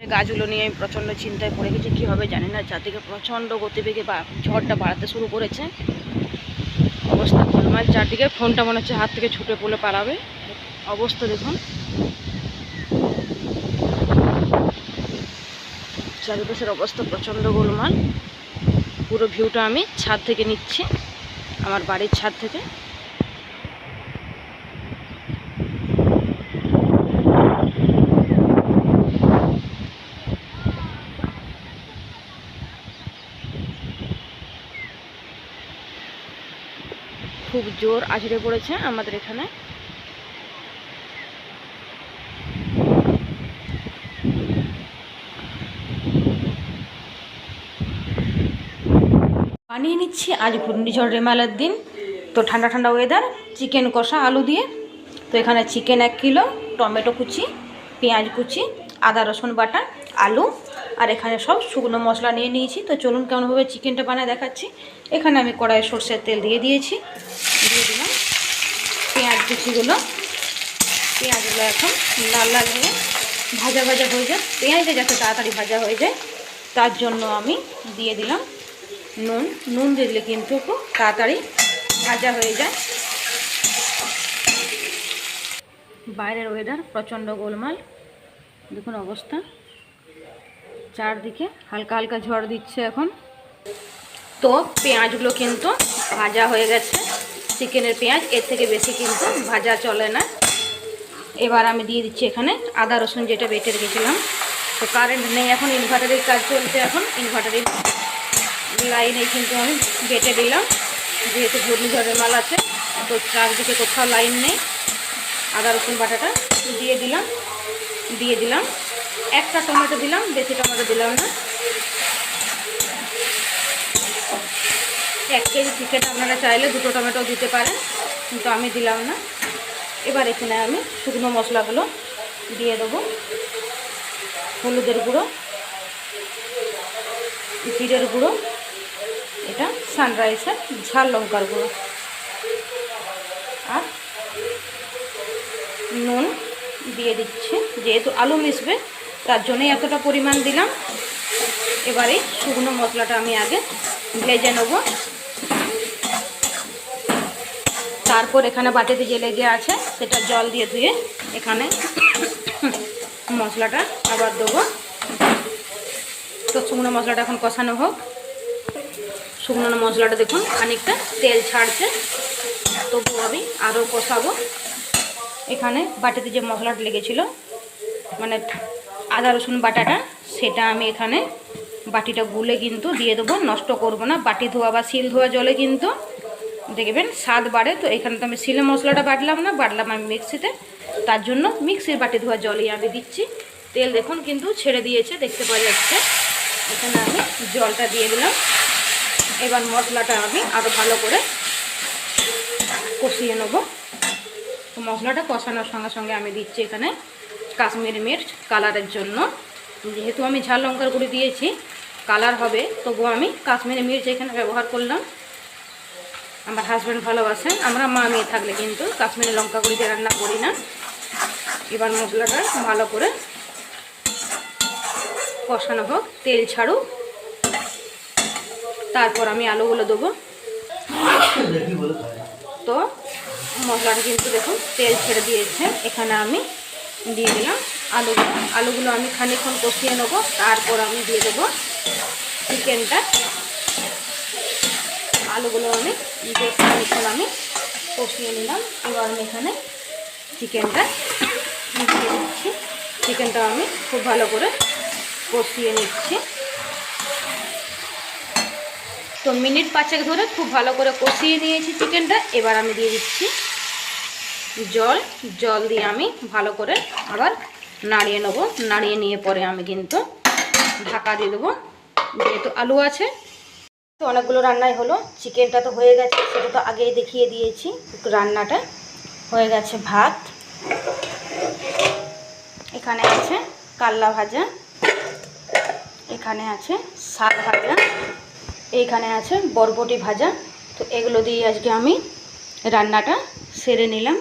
গাছগুলো নিয়ে আমি প্রচণ্ড চিন্তায় পড়ে গেছি, কী হবে জানি না। চারদিকে প্রচণ্ড গতিবেগে বা ঝড়টা বাড়াতে শুরু করেছে। অবস্থা গোলমাল, চারদিকে ফোনটা মনে হচ্ছে হাত থেকে ছুটে পড়লে পালাবে। অবস্থা দেখুন। চারিপাশের অবস্থা প্রচণ্ড গোলমাল। পুরো ভিউটা আমি ছাদ থেকে নিচ্ছি, আমার বাড়ির ছাদ থেকে। খুব জোর আছড়ে পড়েছে আমাদের এখানে। বানিয়ে নিচ্ছি আজ ঘূর্ণিঝড় রেমালের দিন। তো ঠান্ডা ঠান্ডা ওয়েদার চিকেন কষা আলু দিয়ে। তো এখানে চিকেন এক কিলো টমেটো কুচি, পেঁয়াজ কুচি, আদা রসুন বাটা, আলু আর এখানে সব শুকনো মশলা নিয়ে নিয়েছি। তো চলুন কেমনভাবে চিকেনটা বানায় দেখাচ্ছি। এখানে আমি কড়াইয়ে সর্ষের তেল দিয়ে দিয়েছি। দিয়ে দিলাম পেঁয়াজ কুচিগুলো। পেঁয়াজগুলো এখন লাল লাল হয়ে ভাজা ভাজা হয়ে যায়। পেঁয়াজটা যাতে তাড়াতাড়ি ভাজা হয়ে যায়, তার জন্য আমি দিয়ে দিলাম নুন। নুন দিলে কিন্তু খুব তাড়াতাড়ি ভাজা হয়ে যায়। বাইরের ওয়েদার প্রচণ্ড গোলমাল। দেখুন অবস্থা। চারদিকে হালকা হালকা ঝড় দিচ্ছে এখন। তো পেঁয়াজগুলো কিন্তু ভাজা হয়ে গেছে। চিকেনের পেঁয়াজ, এর থেকে বেশি কিন্তু ভাজা চলে না। এবার আমি দিয়ে দিচ্ছি এখানে আদা, রসুন যেটা বেটে রেখেছিলাম। তো কারেন্ট নেই এখন ইনভার্টারের কাজ চলছে এখন। ইনভার্টারের লাইনে কিন্তু আমি বেটে দিলাম। যেহেতু ঘূর্ণিঝড়ের মাল আছে, তো চারদিকে কোথাও লাইন নেই। আদা, রসুন, বাটাটা দিয়ে দিলাম। দিয়ে দিলাম। একটা টমেটো দিলাম, বেশি টমেটো দিলাম না। এক কেজি চিকেন আপনারা চাইলে দুটো টমেটো দিতে পারেন, কিন্তু আমি দিলাম না। এবার এখানে আমি শুকনো মশলাগুলো দিয়ে দেবো। হলুদের গুঁড়ো, জিরের গুঁড়ো, এটা সানরাইসের ঝাল লঙ্কার গুঁড়ো। আর নুন দিয়ে দিচ্ছি, যেহেতু আলু মিশবে তার জন্যই এতটা পরিমাণ দিলাম। এবারে শুকনো মশলাটা আমি আগে ভেজে নেব। তারপর এখানে বাটিতে যে লেগে আছে, সেটা জল দিয়ে ধুয়ে এখানে মশলাটা আবার দেবো। তো শুকনো মশলাটা এখন কষানো হোক। শুকনো মশলাটা দেখুন, খানিকটা তেল ছাড়ছে। তবু আমি আরও কষাবো। এখানে বাটিতে যে মশলাটা লেগেছিল মানে আদা, রসুন বাটাটা, সেটা আমি এখানে বাটিটা গুলে কিন্তু দিয়ে দেবো, নষ্ট করব না। বাটি ধোয়া বা শিল ধোয়া জলে কিন্তু, দেখবেন স্বাদ বাড়ে। তো এখানে তো আমি শিলে মশলাটা বাটলাম না, বাটলাম আমি মিক্সিতে। তার জন্য মিক্সির বাটি ধোয়া জলই আমি দিচ্ছি। তেল দেখুন কিন্তু ছেড়ে দিয়েছে, দেখতে পাওয়া যাচ্ছে। এখানে আমি জলটা দিয়ে দিলাম। এবার মশলাটা আমি আরও ভালো করে কষিয়ে নেব। তো মশলাটা কষানোর সঙ্গে সঙ্গে আমি দিচ্ছি এখানে কাশ্মীরি মির্চ কালারের জন্য। যেহেতু আমি ঝাল লঙ্কার গুঁড়ি দিয়েছি, কালার হবে, তবুও আমি কাশ্মীরি মির্চ এখানে ব্যবহার করলাম। আমার হাজব্যান্ড ভালোবাসেন আমরা মা মেয়ে থাকলে কিন্তু কাশ্মীরি লঙ্কা গুঁড়ি দিয়ে রান্না করি না। এবার মশলাটা ভালো করে কষানো হোক, তেল ছাড়ুক তারপর আমি আলুগুলো দেবো। তো মশলাটা কিন্তু দেখুন, তেল ছেড়ে দিয়েছে। এখানে আমি দিয়ে দিলাম আলুগুলো। আলুগুলো আমি খানিক্ষণ কষিয়ে নেব, তারপর আমি দিয়ে দেবো চিকেনটা। আলুগুলো আমি খানিক্ষণ আমি কষিয়ে নিলাম। এবার আমি এখানে চিকেনটা দিয়ে দিচ্ছি। চিকেনটা আমি খুব ভালো করে কষিয়ে নিচ্ছি। তো মিনিট পাঁচেক ধরে খুব ভালো করে কষিয়ে নিয়েছি চিকেনটা। এবার আমি দিয়ে দিচ্ছি জল জল দিয়ে আমি ভালো করে আবার নাড়িয়ে নেব। নাড়িয়ে নিয়ে পরে আমি কিন্তু ঢাকা দিয়ে দেবো। যেহেতু আলু আছে, তো অনেকগুলো রান্নাই হলো। চিকেনটা তো হয়ে গেছে, সেটা তো আগেই দেখিয়ে দিয়েছি। রান্নাটা হয়ে গেছে ভাত। এখানে আছে কাল্লা ভাজা। এখানে আছে শাক ভাজা। এইখানে আছে বরবটি ভাজা। তো এগুলো দিয়ে আজকে আমি রান্নাটা সেরে নিলাম।